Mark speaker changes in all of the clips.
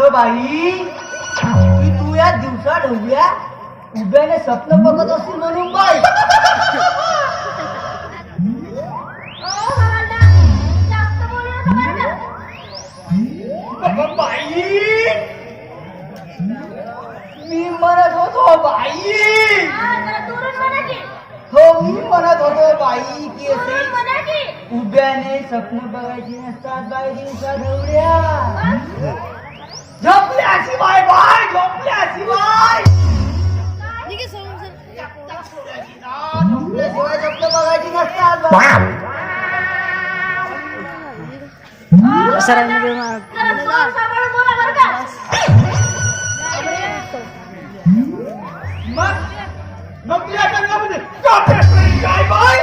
Speaker 1: म्हटलं बाई. की तू या दिवसा ढवल्या उभ्याने स्वप्न बघत असतील म्हणून बाई. अगं बाई. मी म्हणत होतो बाई.
Speaker 2: हो
Speaker 1: मी म्हणत होतो बाई की असे उभ्याने स्वप्न बघायची नसतात बाई दिवसा ढवल्या झोपल्याशिवाय बाय झोपल्याशिवाय झोपल्याशिवाय झोपलं बघायची नसतात
Speaker 2: सरांमध्ये
Speaker 1: मग मग तुझ्या संघामध्ये काय बाय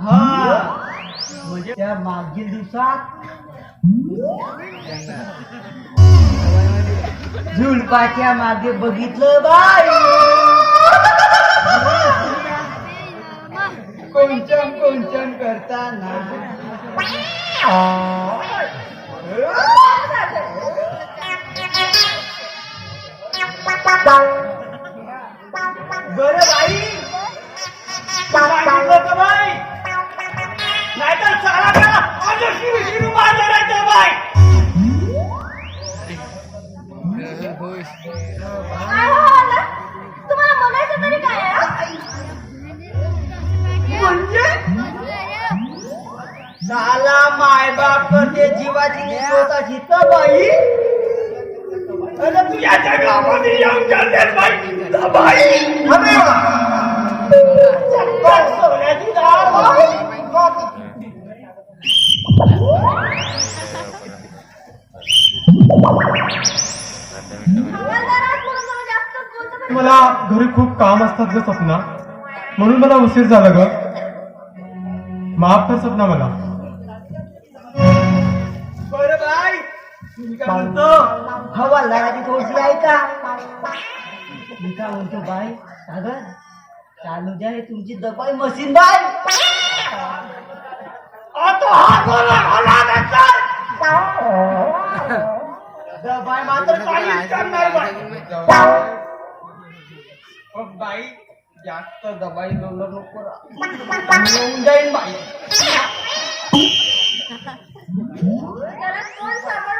Speaker 1: हा. म्हणजे त्या मागील दिवसात झुलपाच्या मागे बघितलं बाई. कोणचन कोणचन करताना. बाप करते जीवाची स्वतःची तर बाई. अरे तू जगामध्ये येऊन जाते बाई. अरे सोन्याची बाई.
Speaker 3: मला घरी खूप काम असतात ग सपना. म्हणून मला उशीर झाला ग. माफ कर सपना मला.
Speaker 1: मी हवा म्हणतो हवालदाराची आहे का मी काय म्हणतो बाय सागर चालू द्या हे तुमची दबाई मशीन बाय दबाई मात्र काहीच करणार बाई बाई जास्त दबाई लोलर नको रा. येऊन जाईन बाई
Speaker 2: जरा तोंड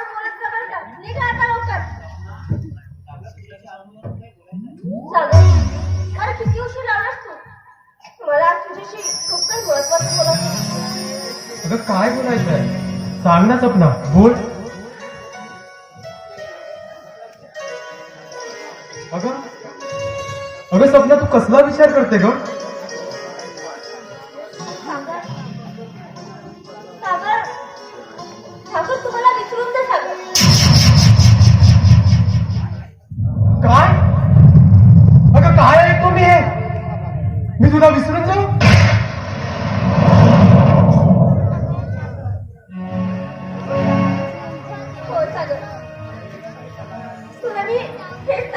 Speaker 3: अगं काय बोलायचंय? सांग ना सपना बोल. अगं अगं सपना तू कसला विचार करते ग?
Speaker 2: सागर सागर सागर तुम्हाला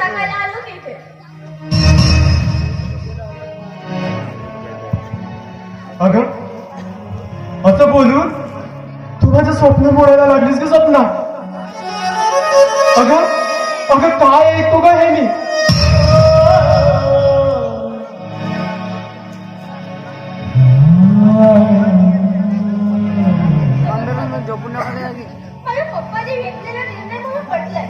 Speaker 2: सांगायला आलो की इथे.
Speaker 3: अगं असं बोलून तू माझं स्वप्न मोडायला लागलीस का स्वप्ना? अगं अगं काय ऐकतो का हे मी?
Speaker 2: माझ्या पप्पाने घेतलेला निर्णय मला पटलाय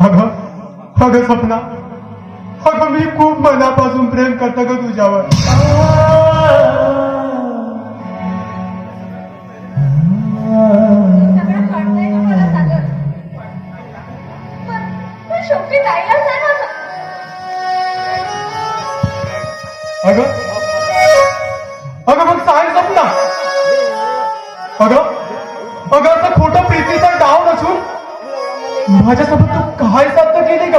Speaker 3: अगं अगं स्वप्ना अग मी खूप मनापासून प्रेम करतो ग तुझ्यावर. अगं अगं अगं असं खोटं प्रीतीचा डाव नसून माझ्यासोबत तू काय साध्य केली ग.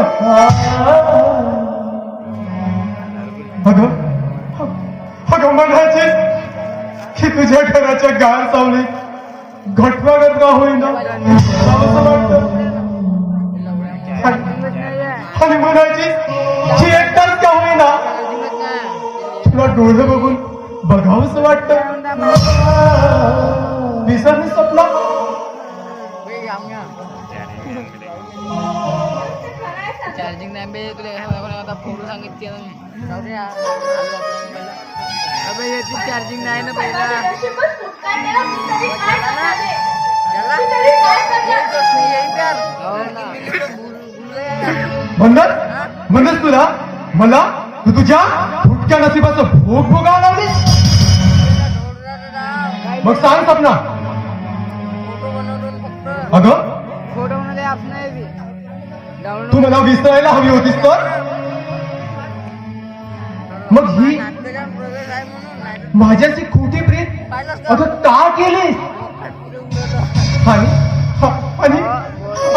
Speaker 3: अगं अगं म्हणायचे की तुझ्या घराच्या गाळ सावली घटवागत का होईना? असं वाटतं. आणि म्हणायची की एकटाच का होईना? तुला डोळे बघून बघावंच वाटतं. विसरलीस स्वप्ना
Speaker 4: चार्जिंग नाही बे तुला आता फोटो सांगितली अबे याची चार्जिंग नाही ना पहिला
Speaker 2: माझं नशीबच फुटकाळलेलं मी तरी काय करणार आहे? मी तरी काय करणार?
Speaker 4: हो ना
Speaker 3: म्हणत तुला मला तू तुझ्या फुटक्या नशिबाचं भोग भोगावं लावलीस मग सांग सपना अगं?
Speaker 4: फोटो मध्ये ऍप नाही बी डाउनलोड
Speaker 3: तू मला विसरायला हवी होतीस तर? मग ही
Speaker 4: नाट्यगान प्रोग्रेस आहे म्हणून नाही.
Speaker 3: माझ्याशी खोटी प्रीत?
Speaker 4: पाहिलंच
Speaker 3: अगं का केलीस? आणि आणि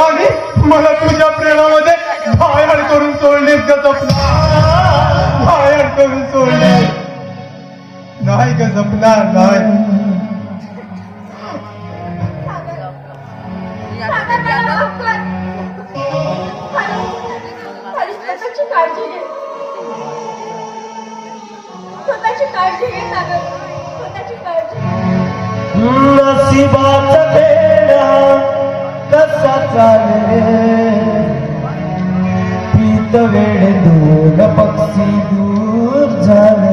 Speaker 3: आणि मला तुझ्या प्रेमामध्ये बाहेर करून सोडलीस का सपना. बाहेर करून सोडली नाही का सपना नाही.
Speaker 2: काळजी घे. स्वतःची काळजी घे सागर. स्वतःची काळजी घे.
Speaker 1: बेडा कसा चाले पीत वेळ दोन पक्षी दूर झाले.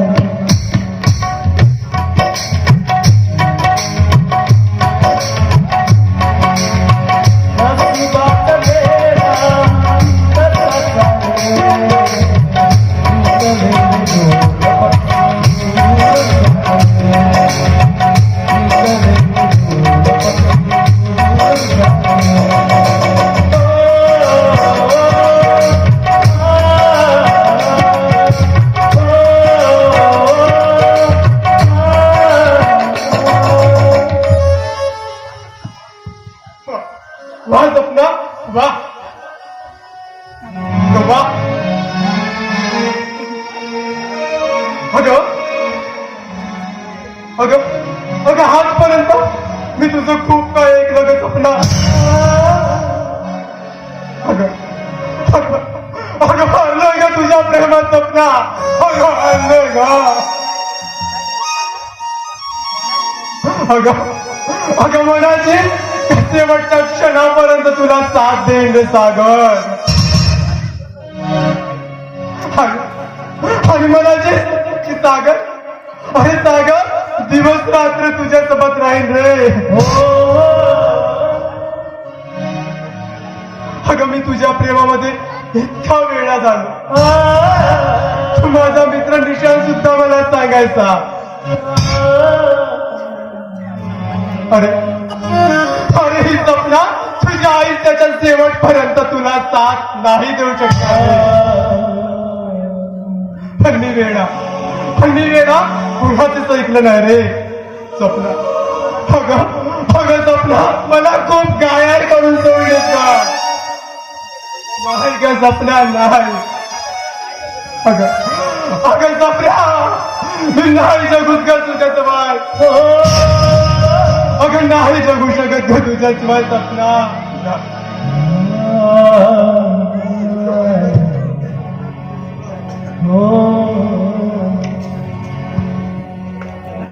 Speaker 3: वा. वा. अगं. अगं. अगं आजपर्यंत मी तुझं खूप काय ऐकलं ग सपना अगं. अगं. अगं ग तुझ्या प्रेमात सपना अगं हरलोय ग. अगं. अगं म्हणायची शेवटच्या क्षणापर्यंत तुला साथ देईन रे सागर. आणि- मला जे की सागर अरे सागर दिवस रात्र तुझ्या सोबत राहीन रे. अगं मी तुझ्या प्रेमामध्ये इतका वेळा झालो. माझा मित्र निशान सुद्धा मला सांगायचा. अरे अरे ही सपना तुझ्या आयुष्याच्या शेवटपर्यंत तुला साथ नाही देऊ शकणार. पण मी वेळा पण मी वेळा कुणाचंच ऐकलं नाही रे. स्वप्न. अगं अगं सपना मला खूप गायर करून सोडले का नाही का सपना नाही. अगं अगं सपना मी नाही जगूत का तुझ्या जवळ आपण नाही जगू शकत ग तुझ्याशिवाय सपना Oh